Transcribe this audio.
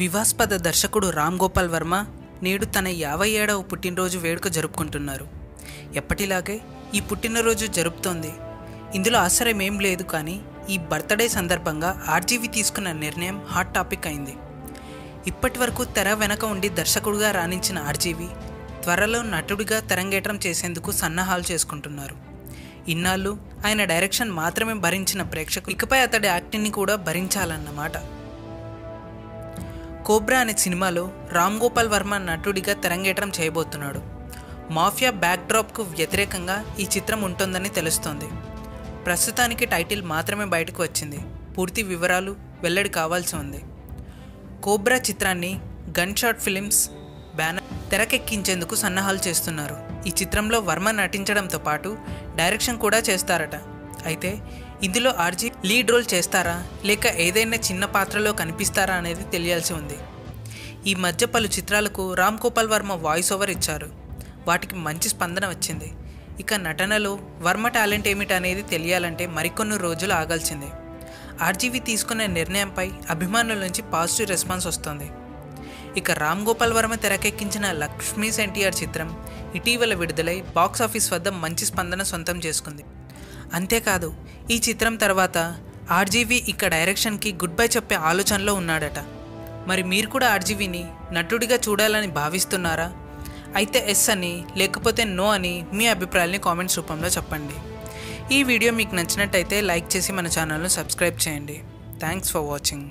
వివాస్పద దర్శకుడు రామ్ గోపాల్ వర్మ నేడు తన యాభై ఏడవ పుట్టినరోజు వేడుక జరుపుకుంటున్నారు. ఎప్పటిలాగే ఈ పుట్టినరోజు జరుపుతోంది. ఇందులో ఆశ్చర్యం ఏం లేదు కానీ ఈ బర్త్డే సందర్భంగా ఆర్జీవి తీసుకున్న నిర్ణయం హాట్ టాపిక్ అయింది. ఇప్పటి వరకు తెర వెనక ఉండి దర్శకుడిగా రాణించిన ఆర్జీవి త్వరలో నటుడిగా తెరంగేటం చేసేందుకు సన్నాహాలు చేసుకుంటున్నారు. ఇన్నాళ్ళు ఆయన డైరెక్షన్ మాత్రమే భరించిన ప్రేక్షకులు ఇకపై అతడి యాక్టింగ్ని కూడా భరించాలన్నమాట. కోబ్రా అనే సినిమాలో రామ్ గోపాల్ వర్మ నటుడిగా తెరంగేట్రం చేయబోతున్నాడు. మాఫియా బ్యాక్డ్రాప్కు వ్యతిరేకంగా ఈ చిత్రం ఉంటుందని తెలుస్తోంది. ప్రస్తుతానికి టైటిల్ మాత్రమే బయటకు వచ్చింది. పూర్తి వివరాలు వెల్లడి కావాల్సి ఉంది. కోబ్రా చిత్రాన్ని గన్ షాట్ ఫిలిమ్స్ బ్యానర్ తెరకెక్కించేందుకు సన్నాహాలు చేస్తున్నారు. ఈ చిత్రంలో వర్మ నటించడంతో పాటు డైరెక్షన్ కూడా చేస్తారట. అయితే ఇందులో ఆర్జీ లీడ్ రోల్ చేస్తారా? లేక ఏదైనా చిన్న పాత్రలో కనిపిస్తారా అనేది తెలియాల్సి ఉంది. ఈ మధ్య పలు చిత్రాలకు రామ్ గోపాల్ వర్మ వాయిస్ ఓవర్ ఇచ్చారు. వాటికి మంచి స్పందన వచ్చింది. ఇక నటనలో వర్మ టాలెంట్ ఏమిటి అనేది తెలియాలంటే మరికొన్ని రోజులు ఆగాల్సిందే. ఆర్జీవి తీసుకున్న నిర్ణయంపై అభిమానుల నుంచి పాజిటివ్ రెస్పాన్స్ వస్తుంది. ఇక రామ్ గోపాల్ వర్మ తెరకెక్కించిన లక్ష్మీస్ ఎన్టీఆర్ చిత్రం ఇటీవల విడుదలై బాక్స్ ఆఫీస్ వద్ద మంచి స్పందన సొంతం చేసుకుంది. అంతేకాదు ఈ చిత్రం తర్వాత ఆర్జీవి ఇక డైరెక్షన్కి గుడ్ బై చెప్పే ఆలోచనలో ఉన్నాడట. మరి మీరు కూడా ఆర్జీవిని నటుడిగా చూడాలని భావిస్తున్నారా? అయితే ఎస్ అని లేకపోతే నో అని మీ అభిప్రాయాల్ని కామెంట్స్ రూపంలో చెప్పండి. ఈ వీడియో మీకు నచ్చినట్టయితే లైక్ చేసి మన ఛానల్ను సబ్స్క్రైబ్ చేయండి. Thanks for watching.